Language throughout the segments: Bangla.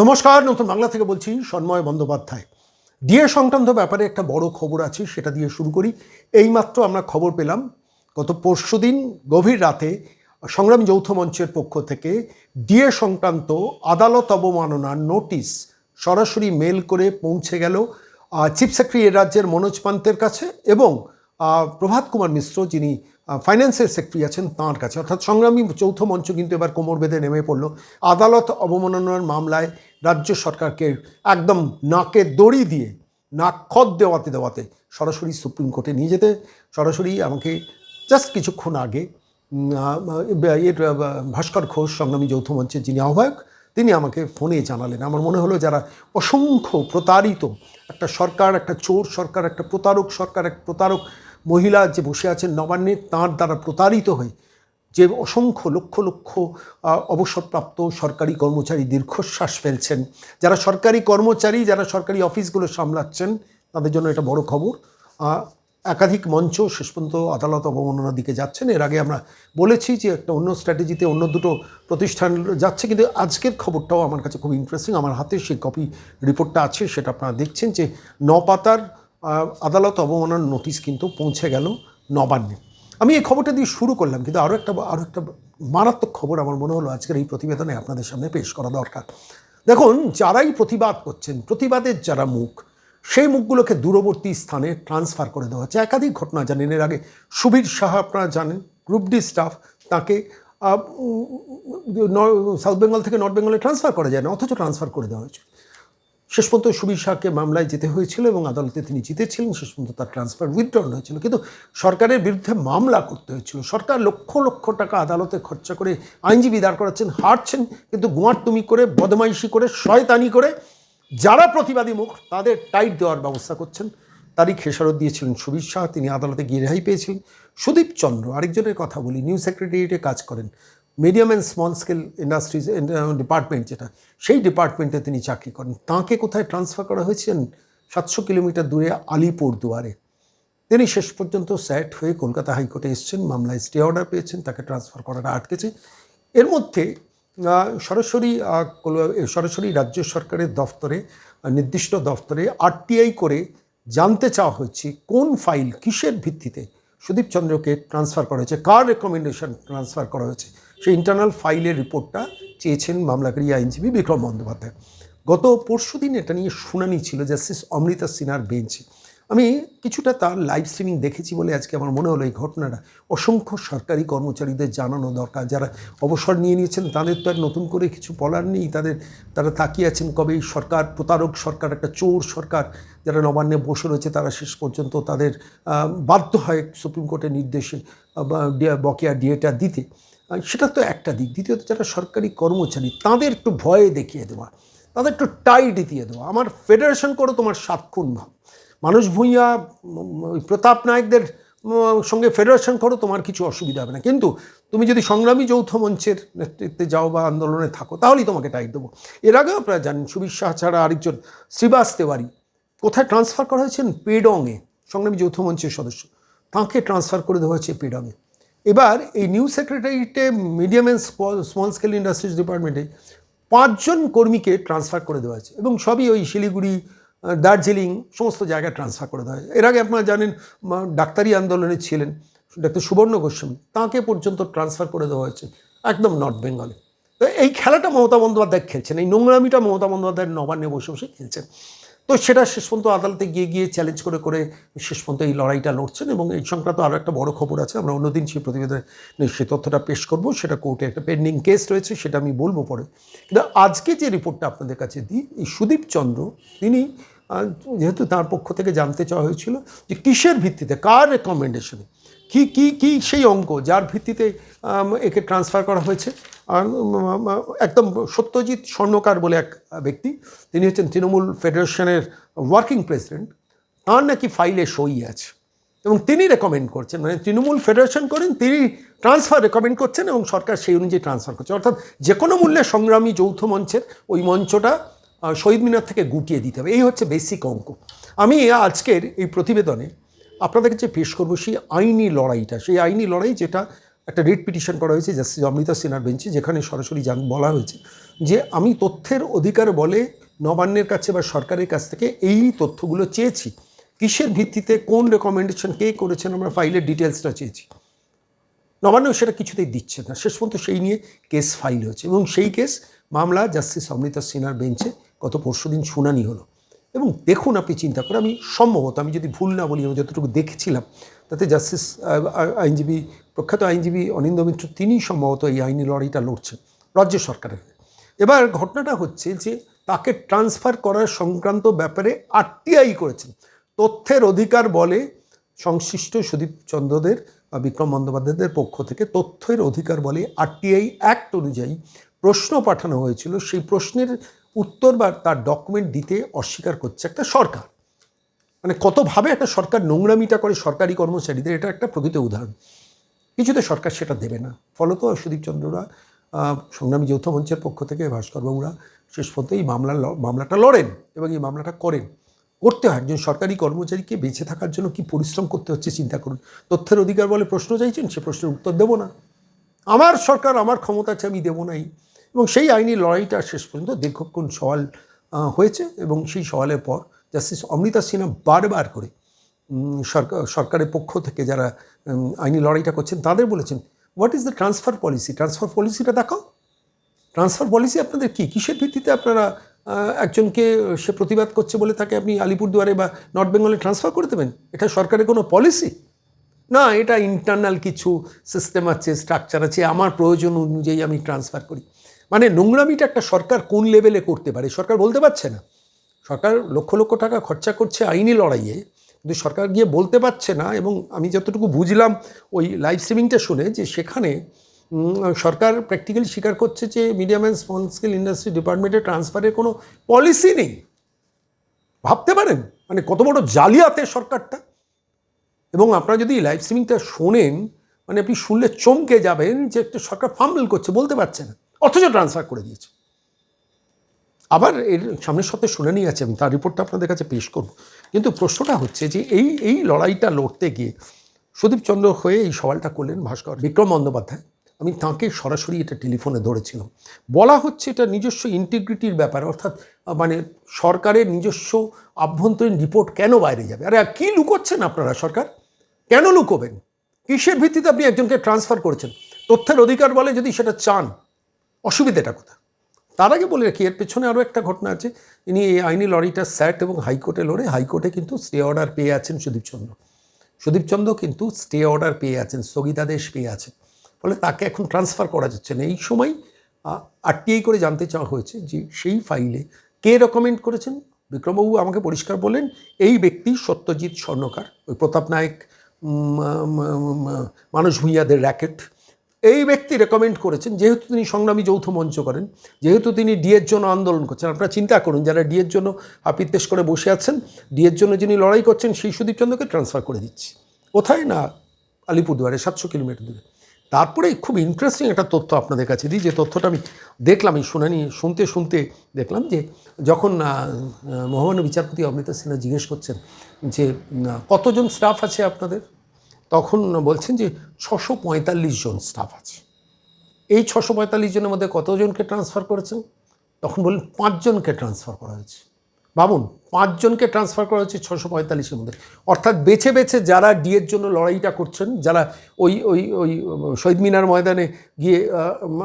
নমস্কার, নতুন বাংলা থেকে বলছি সন্ময় বন্দ্যোপাধ্যায়। ডিএ সংক্রান্ত ব্যাপারে একটা বড় খবর আছে, সেটা দিয়ে শুরু করি। এইমাত্র আমরা খবর পেলাম, গত পরশুদিন গভীর রাতে সংগ্রামী যৌথ মঞ্চের পক্ষ থেকে ডিএ সংক্রান্ত আদালত অবমাননার নোটিশ সরাসরি মেল করে পৌঁছে গেল চিফ সেক্রেটারি এ রাজ্যের মনোজ পান্তের কাছে এবং প্রভাত কুমার মিশ্র, যিনি ফাইন্যান্সের সেক্রেটারি আছেন, তাঁর কাছে। অর্থাৎ সংগ্রামী যৌথ মঞ্চ কিন্তু এবার কোমর বেঁধে নেমে পড়ল। আদালত অবমাননার মামলায় রাজ্য সরকারকে একদম নাকে দড়ি দিয়ে, নাক খদ দেওয়াতে দেওয়াতে সরাসরি সুপ্রিম কোর্টে নিয়ে যেতে, সরাসরি আমাকে জাস্ট কিছুক্ষণ আগে এর ভাস্কর ঘোষ, সংগ্রামী যৌথ মঞ্চের যিনি আহ্বায়ক, তিনি আমাকে ফোনে জানালেন। আমার মনে হলো যারা অসংখ্য প্রতারিত, একটা সরকার, একটা চোর সরকার, একটা প্রতারক সরকার, এক প্রতারক মহিলা যে বসে আছেন নবান্নে, তাঁর দ্বারা প্রতারিত হয়ে যে অসংখ্য লক্ষ লক্ষ অবসরপ্রাপ্ত সরকারি কর্মচারী দীর্ঘশ্বাস ফেলছেন। যারা সরকারি কর্মচারী, যারা সরকারি অফিসগুলো সামলাচ্ছেন, তাদের জন্য এটা বড় খবর। একাধিক মঞ্চ শেষ পর্যন্ত আদালত অবমাননার দিকে যাচ্ছেন। এর আগে আমরা বলেছি যে একটা অন্য স্ট্র্যাটেজিতে অন্য দুটো প্রতিষ্ঠান যাচ্ছে, কিন্তু আজকের খবরটাও আমার কাছে খুব ইন্টারেস্টিং আমার হাতে সেই কপি রিপোর্টটা আছে, সেটা আপনারা দেখছেন যে নপাতার আদালত অবমাননার নোটিশ কিন্তু পৌঁছে গেল নবান্নে। আমি এই খবরটা দিয়ে শুরু করলাম, কিন্তু আরও একটা আরও একটা মারাত্মক খবর আমার মনে হলো আজকের এই প্রতিবেদনে আপনাদের সামনে পেশ করা দরকার। দেখুন, যারাই প্রতিবাদ করছেন, প্রতিবাদের যারা মুখ, সেই মুখগুলোকে দূরবর্তী স্থানে ট্রান্সফার করে দেওয়া হচ্ছে। একাধিক ঘটনা জানেন, এর আগে সুবীর সাহা আপনারা জানেন, গ্রুপ ডি স্টাফ, তাকে সাউথ বেঙ্গল থেকে নর্থ বেঙ্গলে ট্রান্সফার করা যায় না, অথচ ট্রান্সফার করে দেওয়া হয়েছে। শেষ পর্যন্ত সুবীর শাহকে মামলায় যেতে হয়েছিল এবং আদালতে তিনি জিতেছিলেন। শেষ পর্যন্ত তার ট্রান্সফার উইথড্রন হয়েছিল। কিন্তু সরকারের বিরুদ্ধে মামলা করতে হয়েছিল। সরকার লক্ষ লক্ষ টাকা আদালতে খরচা করে আইনজীবী দাঁড় করাচ্ছেন, হারছেন, কিন্তু গুয়ার তুমি করে, বদমাইশি করে, শয়তানি করে যারা প্রতিবাদী মুখ, তাদের টাইট দেওয়ার ব্যবস্থা করছেন। তারই খেসারত দিয়েছিলেন সুবীর শাহ। তিনি আদালতে গিয়ে রেহাই পেয়েছিলেন। সুদীপ চন্দ্র, আরেকজনের কথা বলি নিউ সেক্রেটারিয়েটে কাজ করেন। Medium and small scale industries department যেটা, সেই ডিপার্টমেন্টে তিনি চাকরি করেন। তাঁকে কোথায় ট্রান্সফার করা হয়েছেন সাতশো কিলোমিটার দূরে আলিপুর দুয়ারে। তিনি শেষ পর্যন্ত স্যাট হয়ে কলকাতা হাইকোর্টে এসেছেন, মামলায় স্টে অর্ডার পেয়েছেন, তাকে ট্রান্সফার করাটা আটকেছে এর মধ্যে সরাসরি সরাসরি রাজ্য সরকারের দফতরে নির্দিষ্ট দফতরে আরটিআই করে জানতে চাওয়া হচ্ছে কোন ফাইল কিসের ভিত্তিতে সুদীপ চন্দ্রকে ট্রান্সফার করা হয়েছে, কার রেকমেন্ডেশন ট্রান্সফার করা হয়েছে। সেই ইন্টারনাল ফাইলের রিপোর্টটা চেয়েছেন মামলাকারী আইনজীবী বিক্রম বন্দ্যোপাধ্যায়। গত পরশু দিন এটা নিয়ে শুনানি ছিল জাস্টিস অমৃতা সিনহার বেঞ্চে আমি কিছুটা তার লাইভ স্ট্রিমিং দেখেছি বলে আজকে আমার মনে হলো এই ঘটনাটা। অসংখ্য সরকারি কর্মচারীদের জানানো দরকার। যারা অবসর নিয়ে নিয়েছেন, তাদের তো আর নতুন করে কিছু বলার নেই। তাদের, তারা তাকিয়ে আছেন কবে এই সরকার, প্রতারক সরকার, একটা চোর সরকার, যারা নবান্নে বসে রয়েছে, তারা শেষ পর্যন্ত তাদের বাধ্য হয় সুপ্রিম কোর্টের নির্দেশে বকেয়া ডিএটা দিতে। সেটা তো একটা দিক। দ্বিতীয়ত যারা সরকারি কর্মচারী, তাদের একটু ভয়ে দেখিয়ে দেওয়া, তাদের একটু টাইট দিয়ে দেওয়া। আমার ফেডারেশন করো, তোমার সাত খুন ভাব। মানুষ ভূঁইয়া প্রতাপ নায়কদের সঙ্গে ফেডারেশন করো, তোমার কিছু অসুবিধা হবে না। কিন্তু তুমি যদি সংগ্রামী যৌথ মঞ্চের নেতৃত্বে যাও বা আন্দোলনে থাকো, তাহলেই তোমাকে টাইট দেবো। এর আগেও আপনারা জানেন, সুবীর শাহ ছাড়া আরেকজন শ্রীবাস তেওয়ারি, কোথায় ট্রান্সফার করা হয়েছেন? পেডংয়ে সংগ্রামী যৌথ মঞ্চের সদস্য। তাঁকে ট্রান্সফার করে দেওয়া হয়েছে পেডংয়ে এবার এই new সেক্রেটারিতে medium and small scale industries ডিপার্টমেন্টে পাঁচজন কর্মীকে ট্রান্সফার করে দেওয়া হয়েছে এবং সবই ওই শিলিগুড়ি দার্জিলিং সমস্ত জায়গায় ট্রান্সফার করে দেওয়া হয়েছে। এর আগে আপনারা জানেন ডাক্তারি আন্দোলনে ছিলেন ডাক্তার সুবর্ণ গোস্বামী। তাঁকে পর্যন্ত ট্রান্সফার করে দেওয়া হয়েছে একদম নর্থ বেঙ্গলে। তো এই খেলাটা মমতা বন্দ্যোপাধ্যায় খেলছেন, এই নোংরামিটা মমতা বন্দ্যোপাধ্যায়ের নবান্নে বসে বসে খেলছেন। তো সেটা শেষ পর্যন্ত আদালতে গিয়ে গিয়ে চ্যালেঞ্জ করে করে শেষ পর্যন্ত এই লড়াইটা লড়ছেন এবং এই সংক্রান্ত আরও একটা বড় খবর আছে। আমরা অন্যদিন সেই প্রতিবেদনে সেই তথ্যটা পেশ করব। সেটা কোর্টে একটা পেন্ডিং কেস রয়েছে, সেটা আমি বলব পরে। কিন্তু আজকে যে রিপোর্টটা আপনাদের কাছে দিই, এই সুদীপ চন্দ্র, তিনি যেহেতু তার পক্ষ থেকে জানতে চাওয়া হয়েছিল যে কিসের ভিত্তিতে, কার রেকমেন্ডেশনে কি কি কি সেই অঙ্ক যার ভিত্তিতে একে ট্রান্সফার করা হয়েছে একদম সত্যজিৎ স্বর্ণকার বলে এক ব্যক্তি, তিনি হচ্ছেন তৃণমূল ফেডারেশনের ওয়ার্কিং প্রেসিডেন্ট। তার নাকি ফাইলে সই আছে এবং তিনি রেকমেন্ড করছেন মানে তৃণমূল ফেডারেশন করেন, তিনি ট্রান্সফার রেকমেন্ড করছেন এবং সরকার সেই অনুযায়ী ট্রান্সফার করছে। অর্থাৎ যে কোনো মূল্যে সংগ্রামী যৌথ মঞ্চের ওই মঞ্চটা শহীদ মিনার থেকে গুটিয়ে দিতে হবে। এই হচ্ছে বেসিক অঙ্ক। আমি আজকের এই প্রতিবেদনে আপনাদের কাছে পেশ করব সেই আইনি লড়াইটা, সেই আইনি লড়াই যেটা একটা রিট পিটিশন করা হয়েছে জাস্টিস অমৃতা সিনহার বেঞ্চে যেখানে সরাসরি বলা হয়েছে যে আমি তথ্যের অধিকার বলে নবান্নের কাছে বা সরকারের কাছ থেকে এই তথ্যগুলো চেয়েছি। কিসের ভিত্তিতে, কোন রেকমেন্ডেশন কে করেছেন, আমরা ফাইলের ডিটেলসটা চেয়েছি। নবান্ন সেটা কিছুতেই দিচ্ছে না। শেষ পর্যন্ত সেই নিয়ে কেস ফাইল হয়েছে এবং সেই কেস মামলা জাস্টিস অমৃতা সিনহার বেঞ্চে গত পরশু দিন শুনানি হলো। এবং দেখুন আপনি চিন্তা করে, আমি সম্ভবত, আমি যদি ভুল না বলি, আমি যতটুকু দেখেছিলাম তাতে জাস্টিস আইনজীবী, প্রখ্যাত আইনজীবী অনিন্দ মিত্র, তিনি সম্ভবত এই আইনি লড়াইটা লড়ছেন রাজ্য সরকারের। এবার ঘটনাটা হচ্ছে যে তাকে ট্রান্সফার করার সংক্রান্ত ব্যাপারে আরটিআই করেছেন। তথ্যের অধিকার বলে সংশ্লিষ্ট সুদীপ চন্দ্রদের বা বিক্রম বন্দ্যোপাধ্যায়দের পক্ষ থেকে তথ্যের অধিকার বলে আরটিআই অ্যাক্ট অনুযায়ী প্রশ্ন পাঠানো হয়েছিল। সেই প্রশ্নের উত্তর বা তার ডকুমেন্ট দিতে অস্বীকার করছে একটা সরকার। মানে কতভাবে একটা সরকার নোংরামিটা করে সরকারি কর্মচারীদের, এটা একটা প্রকৃত উদাহরণ। কিছুতে সরকার সেটা দেবে না। ফলত সুদীপ চন্দ্ররা সংগ্রামী যৌথ মঞ্চের পক্ষ থেকে ভাস্করবাবুরা শেষ পর্যন্ত এই মামলা মামলাটা লড়েন এবং এই মামলাটা করেন। করতে হয়। একজন সরকারি কর্মচারীকে বেঁচে থাকার জন্য কি পরিশ্রম করতে হচ্ছে চিন্তা করুন। তথ্যের অধিকার বলে প্রশ্ন চাইছেন, সে প্রশ্নের উত্তর দেবো না। আমার সরকার আমার ক্ষমতা আছে, আমি দেবো নাই। এবং সেই আইনি লড়াইটা শেষ পর্যন্ত দীর্ঘক্ষণ সওয়াল হয়েছে এবং সেই সওয়ালের পর জাস্টিস অমৃতা সিনহা বারবার করে সরকার, সরকারের পক্ষ থেকে যারা আইনি লড়াইটা করছেন, তাদের বলেছেন what is the transfer policy transfer পলিসিটা দেখাও। ট্রান্সফার পলিসি আপনাদের কী? কিসের ভিত্তিতে আপনারা একজনকে সে প্রতিবাদ করছে বলে তাকে আপনি আলিপুরদুয়ারে বা নর্থ বেঙ্গলে ট্রান্সফার করে দেবেন? এটা সরকারের কোনো পলিসি না, এটা ইন্টারনাল কিছু সিস্টেম আছে স্ট্রাকচার আছে, আমার প্রয়োজন অনুযায়ী আমি ট্রান্সফার করি। মানে নোংরামিটা একটা সরকার কোন লেভেলে করতে পারে? সরকার বলতে পারছে না। সরকার লক্ষ লক্ষ টাকা খরচা করছে আইনি লড়াইয়ে। কিন্তু সরকার গিয়ে বলতে পারছে না এবং আমি যতটুকু বুঝলাম ওই লাইভ স্ট্রিমিংটা শুনে যে সেখানে সরকার প্র্যাকটিক্যালি স্বীকার করছে যে medium and small scale industry ডিপার্টমেন্টে ট্রান্সফারের কোনো পলিসি নেই। ভাবতে পারেন মানে কত বড় জালিয়াতে সরকারটা। এবং আপনারা যদি লাইভ স্ট্রিমিংটা শোনেন মানে আপনি শুনলে চমকে যাবেন যে একটা সরকার ফাম্বল করছে, বলতে পারছে না। অথচ ট্রান্সফার করে দিয়েছে। আবার এর সামনের সপ্তাহে শুনানি আছে, আমি তার রিপোর্টটা আপনাদের কাছে পেশ করব। কিন্তু প্রশ্নটা হচ্ছে যে এই এই লড়াইটা লড়তে গিয়ে সুদীপ চন্দ্র হয়ে এই সওয়ালটা করলেন ভাস্কর। বিক্রম বন্দ্যোপাধ্যায়, আমি তাঁকে সরাসরি এটা টেলিফোনে ধরেছিলাম। বলা হচ্ছে এটা নিজস্ব ইন্টিগ্রিটির ব্যাপার, অর্থাৎ মানে সরকারের নিজস্ব আভ্যন্তরীণ রিপোর্ট কেন বাইরে যাবে? আরে কী লুকোচ্ছেন আপনারা সরকার? কেন লুকোবেন? কিসের ভিত্তিতে আপনি একজনকে ট্রান্সফার করেছেন? তথ্যের অধিকার বলে যদি সেটা চান, অসুবিধাটা কোথায়? তার আগে বলে রাখি, এর পেছনে আরও একটা ঘটনা আছে। ইনি এই আইনি লড়াইটা স্যাট এবং হাইকোর্টে লড়ে, হাইকোর্টে কিন্তু স্টে অর্ডার পেয়ে আছেন সুদীপচন্দ্র সুদীপচন্দ্র কিন্তু স্টে অর্ডার পেয়ে আছেন, স্থগিতাদেশ পেয়ে আছেন। ফলে তাকে এখন ট্রান্সফার করা যাচ্ছে না। এই সময় আরটিআই করে জানতে চাওয়া হয়েছে যে সেই ফাইলে কে রেকমেন্ড করেছেন? বিক্রমবাবু আমাকে পরিষ্কার বললেন এই ব্যক্তি সত্যজিৎ স্বর্ণকার। ওই প্রতাপ নায়ক মানস ভূঁইয়াদের র্যাকেট এই ব্যক্তি রেকমেন্ড করেছেন, যেহেতু তিনি সংগ্রামী যৌথ মঞ্চ করেন, যেহেতু তিনি ডিএর জন্য আন্দোলন করছেন, আপনারা চিন্তা করুন, যারা ডিএর জন্য হাপিত্তেশ করে বসে আছেন, ডিএর জন্য যিনি লড়াই করছেন, সেই সুদীপচন্দ্রকে ট্রান্সফার করে দিচ্ছি। কোথায় না? আলিপুরদুয়ারে, সাতশো কিলোমিটার দূরে। তারপরে খুব ইন্টারেস্টিং একটা তথ্য আপনাদের কাছে দিই, যে তথ্যটা আমি দেখলাম, এই শুনানি শুনতে শুনতে দেখলাম যে যখন মহামান্য বিচারপতি অমৃতা সিনহা জিজ্ঞেস করছেন যে কতজন স্টাফ আছে আপনাদের? তখন বলছেন যে ছশো পঁয়তাল্লিশ জন স্টাফ আছে। এই ছশো পঁয়তাল্লিশ জনের মধ্যে কতজনকে ট্রান্সফার করেছেন? তখন বললেন, পাঁচজনকে ট্রান্সফার করা হয়েছে। ভাবুন, পাঁচজনকে ট্রান্সফার করা হয়েছে ছশো পঁয়তাল্লিশের মধ্যে। অর্থাৎ বেছে বেছে যারা ডিএর জন্য লড়াইটা করছেন, যারা ওই ওই ওই, শহীদ মিনার ময়দানে গিয়ে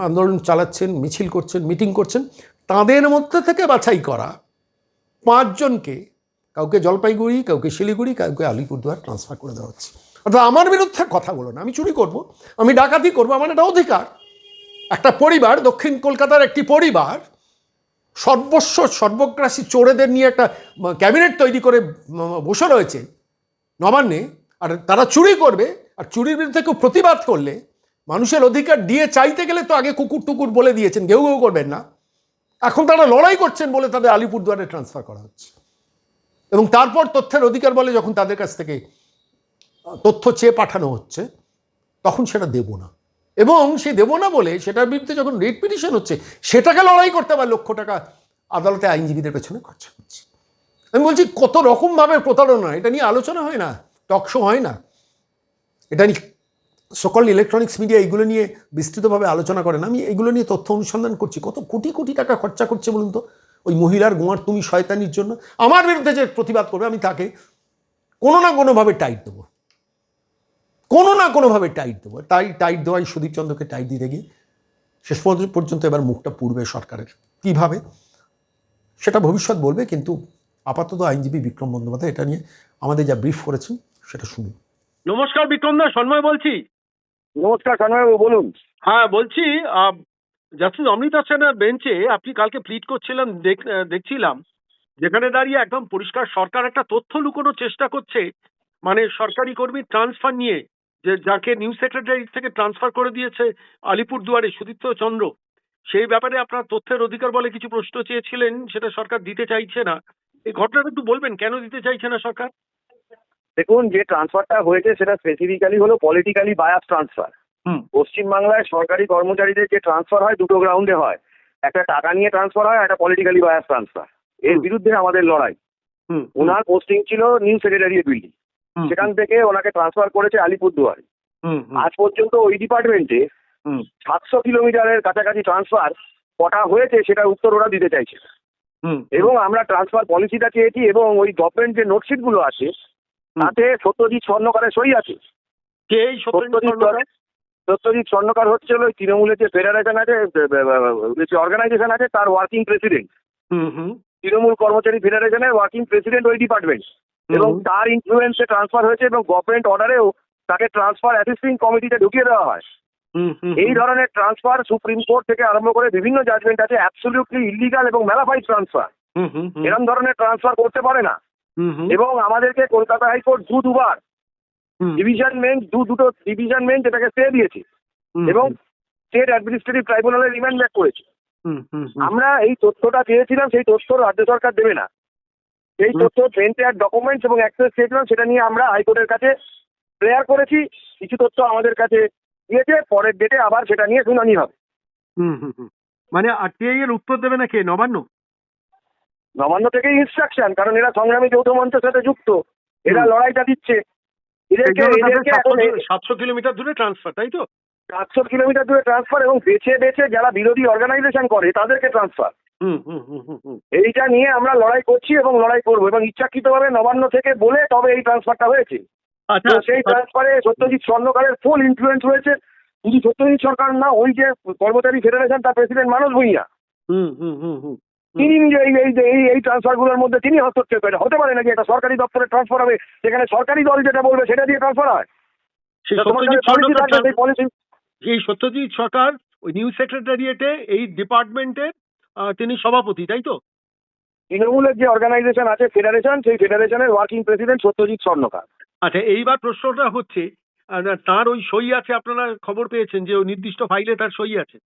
আন্দোলন চালাচ্ছেন, মিছিল করছেন, মিটিং করছেন, তাদের মধ্যে থেকে বাছাই করা পাঁচজনকে কাউকে জলপাইগুড়ি, কাউকে শিলিগুড়ি, কাউকে আলিপুরদুয়ার ট্রান্সফার করে দেওয়া হচ্ছে। অর্থাৎ আমার বিরুদ্ধে কথা বলো না, আমি চুরি করব, আমি ডাকাতি করব, আমার একটা অধিকার। একটা পরিবার, দক্ষিণ কলকাতার একটি পরিবার, সর্বস্ব, সর্বগ্রাসী চোরেদের নিয়ে একটা ক্যাবিনেট তৈরি করে বসে রয়েছে নবান্নে, আর তারা চুরি করবে, আর চুরির বিরুদ্ধে কেউ প্রতিবাদ করলে, মানুষের অধিকার দিয়ে চাইতে গেলে তো আগে কুকুর টুকুর বলে দিয়েছেন, ঘেউ ঘেউ করবেন না। এখন তারা লড়াই করছেন বলে তাদের আলিপুরদুয়ারে ট্রান্সফার করা হচ্ছে। এবং তারপর তথ্যের অধিকার বলে যখন তাদের কাছ থেকে তথ্য চেয়ে পাঠানো হচ্ছে, তখন সেটা দেব না। এবং সেই দেব না বলে সেটার বিরুদ্ধে যখন রেট পিটিশন হচ্ছে, সেটাকে লড়াই করতে আবার লক্ষ টাকা আদালতে আইনজীবীদের পেছনে খরচা করছে আমি বলছি, কত রকমভাবে প্রতারণা, এটা নিয়ে আলোচনা হয় না টকশো হয় না। এটা নিয়ে সকল ইলেকট্রনিক্স মিডিয়া এগুলো নিয়ে বিস্তৃতভাবে আলোচনা করেন আমি এগুলো নিয়ে তথ্য অনুসন্ধান করছি, কত কোটি কোটি টাকা খরচা করছে বলুন তো? ওই মহিলার গোয়ার তুমি শয়তানির জন্য। আমার বিরুদ্ধে যে প্রতিবাদ করবে, আমি তাকে কোনো না কোনোভাবে টাইট দেবো। কোনো না কোনোভাবে টাইট দেবো। তাই টাইট দেওয়াই সুদীপ চন্দ্রকে টাইট দিতে গিয়ে শেষ পর্যন্ত- পর্যন্ত এবার মুখটা পুড়বে সরকারের। কীভাবে? সেটা ভবিষ্যৎ বলবে কিন্তু আপাতত আইনজীবী বিক্রম বন্দ্যোপাধ্যায় এটা নিয়ে আমাদের যা ব্রিফ করেছেন সেটা শুনুন। নমস্কার বিক্রম দা সন্ময় বলছি? নমস্কার সন্ময়বাবু বলুন। হ্যাঁ বলছি জাস্টিস অমৃতা সেনার বেঞ্চে আপনি কালকে প্লিট করছিলেন দেখ- দেখছিলাম যেখানে দাঁড়িয়ে একদম পরিষ্কার সরকার একটা তথ্য লুকোনোর চেষ্টা করছে মানে সরকারি কর্মী ট্রান্সফার নিয়ে। যে যাকে নিউ সেক্রেটারি থেকে ট্রান্সফার করে দিয়েছে আলিপুরদুয়ারে সুদীপ্ত চন্দ্র সেই ব্যাপারে আপনার তথ্যের অধিকার বলে কিছু প্রশ্ন চেয়েছিলেন সেটা সরকার দিতে চাইছে না। এই ঘটনাটা একটু বলবেন কেন দিতে চাইছে না সরকার? দেখুন যে ট্রান্সফারটা হয়েছে সেটা স্পেসিফিক্যালি হলো পলিটিক্যালি বায়াস ট্রান্সফার হুম। পশ্চিমবাংলায় সরকারি কর্মচারীদের যে ট্রান্সফার হয় দুটো গ্রাউন্ডে হয়। একটা টাকা নিয়ে ট্রান্সফার হয় একটা পলিটিক্যালি বায়াস ট্রান্সফার এর বিরুদ্ধে আমাদের লড়াই। হুম। ওনার পোস্টিং ছিল নিউ সেক্রেটারিয়েট বিল্ডিং সেখান থেকে ওনাকে ট্রান্সফার করেছে আলিপুরদুয়ারে। আজ পর্যন্ত ওই ডিপার্টমেন্টে সাতশো কিলোমিটারের কাছাকাছি ট্রান্সফার কটা হয়েছে সেটার উত্তর ওরা দিতে চাইছে। এবং আমরা ট্রান্সফার পলিসিটা চেয়েছি এবং ওই গভর্নমেন্ট যে নোটশিটগুলো আছে তাতে সত্যজিৎ স্বর্ণকারের সই আছে। সত্যজিৎ স্বর্ণকার? হচ্ছে ওই তৃণমূলের যে ফেডারেশন আছে যে অর্গানাইজেশন আছে তার ওয়ার্কিং প্রেসিডেন্ট হুম হুম। তৃণমূল কর্মচারী ফেডারেশনের ওয়ার্কিং প্রেসিডেন্ট ওই ডিপার্টমেন্ট এবং তার ইনফ্লুয়েন্সে ট্রান্সফার হয়েছে এবং গভর্নমেন্ট অর্ডারেও তাকে ট্রান্সফার অ্যাসিস্টিং কমিটিতে ঢুকিয়ে দেওয়া হয়। এই ধরনের ট্রান্সফার সুপ্রিম কোর্ট থেকে আরম্ভ করে বিভিন্ন জাজমেন্ট আছে অ্যাবসলিউটলি ইলিগাল এবং malafide transfer hmm, hmm, hmm, এরকম ধরনের ট্রান্সফার করতে পারে না। এবং আমাদেরকে কলকাতা হাইকোর্ট দু দুবার ডিভিশন বেঞ্চ দু দুটো ডিভিশন বেঞ্চ এটাকে স্টে দিয়েছে এবং স্টেট অ্যাডমিনিস্ট্রেটিভ ট্রাইব্যুনালে রিমান্ড ব্যাক করেছে। আমরা এই তথ্যটা চেয়েছিলাম সেই তথ্য রাজ্য সরকার দেবে না। সেই তথ্য তথ্য প্রিন্টেড ডকুমেন্টস এবং অ্যাক্সেস চেয়েছিলাম সেটা নিয়ে আমরা হাইকোর্টের কাছে প্রেয়ার করেছি। কিছু তথ্য আমাদের কাছে দিয়েছে পরের ডেটে আবার সেটা নিয়ে শুনানি হবে। হুম, হুম, হুম। মানে আরটিআই এর উত্তর দেবে না কে? নবান্ন? নবান্ন থেকেই ইনস্ট্রাকশন কারণ এরা সংগ্রামী যৌথ মঞ্চের সাথে যুক্ত। এরা লড়াইটা দিচ্ছে। এদেরকে এদেরকে সাতশো কিলোমিটার দূরে ট্রান্সফার তাই তো? সাতশো কিলোমিটার দূরে ট্রান্সফার এবং বেছে বেছে যারা বিরোধী অর্গানাইজেশন করে তাদেরকে transfer hmm, hmm, hmm, hmm, হুম। এইটা নিয়ে আমরা লড়াই করছি এবং লড়াই করব এবং ইচ্ছাকৃতভাবে নবান্ন থেকে বলে তবে এই ট্রান্সফারটা হয়েছে। আচ্ছা তো সেই ট্রান্সফারে সত্যজিৎ স্বর্ণকারের ফুল ইনফ্লুয়েন্স রয়েছে। শুধু সত্যজিৎ সরকার না ওই যে কর্মচারী ফেডারেশন তার প্রেসিডেন্ট মানস ভূঁইয়া। হুম, হুম, হুম, হুম, হুম। তিনি নিজে এই এই এই ট্রান্সফারগুলোর মধ্যে তিনি হস্তক্ষেপ করেন হতে পারে নাকি একটা সরকারি দপ্তরে ট্রান্সফার হবে সেখানে সরকারি দল যেটা বলবে সেটা দিয়ে ট্রান্সফার হয়। এই সত্যজিৎ সরকার ওই নিউজ সেক্রেটারিয়েটে এই ডিপার্টমেন্টের তিনি সভাপতি তাই তো? তৃণমূলের যে অর্গানাইজেশন আছে ফেডারেশন সেই ফেডারেশনের ওয়ার্কিং প্রেসিডেন্ট সত্যজিৎ স্বর্ণকার। আচ্ছা এইবার প্রশ্নটা হচ্ছে তার ওই সই আছে আপনারা খবর পেয়েছেন যে ওই নির্দিষ্ট ফাইলে তার সই আছে?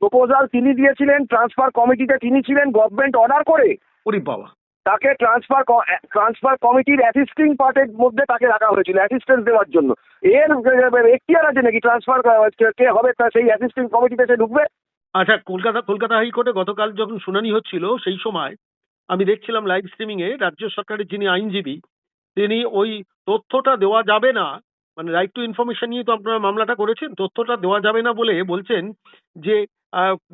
প্রপোজাল তিনি দিয়েছিলেন ট্রান্সফার কমিটিতে তিনি ছিলেন গভর্নমেন্ট অর্ডার করে। ওরে বাবা। তাকে ট্রান্সফার ট্রান্সফার কমিটির অ্যাসিস্টিং পার্টের মধ্যে তাকে রাখা হয়েছিল অ্যাসিস্ট্যান্স দেওয়ার জন্য। এর এখতিয়ার আছে নাকি ট্রান্সফার কে হবে তা সেই অ্যাসিস্টিং কমিটিতে সে ঢুকবে? আচ্ছা কলকাতা কলকাতা হাইকোর্টে গতকাল যখন শুনানি হচ্ছিল, সেই সময় আমি দেখছিলাম লাইভ স্ট্রিমিং এ রাজ্য সরকারের যিনি আইনজীবী, তিনি ওই তথ্যটা দেওয়া যাবে না মানে রাইট টু ইনফরমেশন নিয়ে তো আপনারা মামলাটা করেছেন, তথ্যটা দেওয়া যাবে না বলে বলছেন যে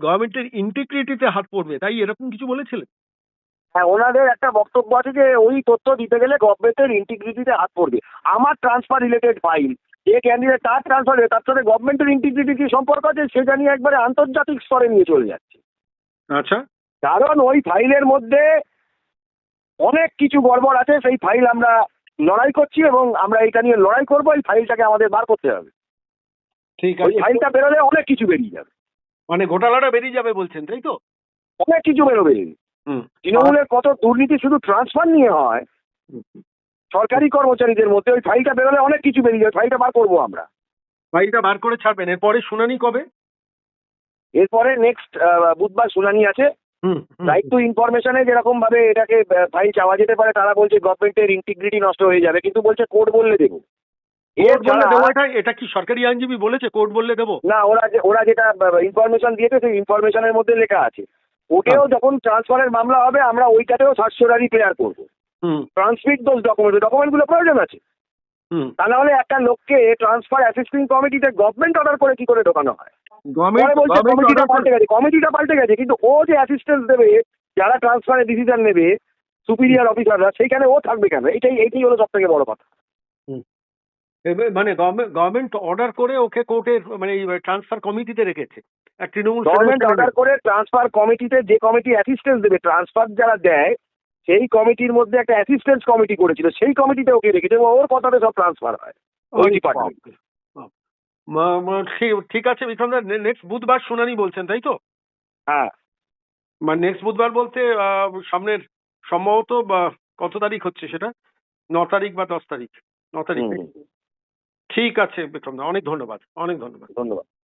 গভর্নমেন্টের ইন্টিগ্রিটিতে হাত পড়বে, তাই এরকম কিছু বলেছিলেন? হ্যাঁ ওনাদের একটা বক্তব্য আছে যে, ওই তথ্য দিতে গেলে গভর্নমেন্টের ইন্টিগ্রিটিতে হাত পড়বে। আমার ট্রান্সফার রিলেটেড ফাইল যে ক্যান্ডিডেট তার ট্রান্সফার তার সাথে গভর্নমেন্টের ইন্টিগ্রিটি কি সম্পর্ক আছে সেটা নিয়ে একবারে আন্তর্জাতিক স্তরে নিয়ে চলে যাচ্ছে। আচ্ছা। কারণ ওই ফাইলের মধ্যে অনেক কিছু গড়বড় আছে সেই ফাইল আমরা লড়াই করছি এবং আমরা এটা নিয়ে লড়াই করব এই ফাইলটাকে আমাদের বার করতে হবে। ঠিক আছে। ফাইলটা বেরোলে অনেক কিছু বেরিয়ে যাবে। মানে ঘোটালাটা বেরিয়ে যাবে বলছেন তাই তো? অনেক কিছু বেরোবে। হুম। তৃণমূলের কত দুর্নীতি শুধু ট্রান্সফার নিয়ে হয় সরকারি কর্মচারীদের মধ্যে ওই ফাইলটা বেরোলে অনেক কিছু বেরিয়ে যাবে ফাইলটা বার করব আমরা। ফাইলটা বার করে ছাড়বেন এরপরে শুনানি কবে? এরপরে নেক্সট বুধবার শুনানি আছে। রাইট টু ইনফরমেশনে যেরকম ভাবে এটাকে ফাইল চাওয়া যেতে পারে তারা বলছে গভর্নমেন্টের ইন্টিগ্রিটি নষ্ট হয়ে যাবে কিন্তু বলছে কোর্ট বললে দেবো। এটা কি সরকারি আইনজীবী বলেছে কোর্ট বললে দেবো? না ওরা যে ওরা যেটা ইনফরমেশন দিয়েছে সেই ইনফরমেশনের মধ্যে লেখা আছে। ওটেও যখন ট্রান্সফারের মামলা হবে আমরা ওইটাতেও সাতশোরারি ক্লিয়ার করব। ট্রান্সমিট দোজ ডকুমেন্ট ডকুমেন্টগুলো প্রয়োজন আছে। হুম। তা নাহলে একটা লোককে ট্রান্সফার অ্যাসিস্টিং কমিটিতে গভর্নমেন্ট অর্ডার করে কি করে ঢোকানো হয়? কমিটিটা পাল্টে গেছে কমিটিটা পাল্টে গেছে কিন্তু ও যে অ্যাসিস্ট্যান্স দেবে যারা ট্রান্সফারের ডিসিশন নেবে সুপিরিয়র অফিসাররা সেইখানে ও থাকবে কেন? এটাই এইটাই হলো সব থেকে বড় কথা। এবার মানে গভর্নমেন্ট অর্ডার করে ওকে কোর্টের মানে ট্রান্সফার কমিটিতে রেখেছে। তৃণমূল গভর্নমেন্ট অর্ডার করে ট্রান্সফার কমিটিতে যে কমিটি অ্যাসিস্ট্যান্স দেবে ট্রান্সফার যারা দেয় সেই কমিটির মধ্যে একটা অ্যাসিস্ট্যান্স কমিটি করেছিল সেই কমিটিতে ওকে রেখেছে ওর কথাতে সব ট্রান্সফার হয় ওই ডিপার্টমেন্ট ঠিক- আছে বিক্রমদা নেক্সট বুধবার শুনানি বলছেন তাই তো? হ্যাঁ। মানে নেক্সট বুধবার বলতে সামনের সম্ভবত কত তারিখ হচ্ছে সেটা? ন তারিখ বা দশ তারিখ ন তারিখ। ঠিক আছে বিক্রমদা অনেক ধন্যবাদ অনেক ধন্যবাদ। ধন্যবাদ।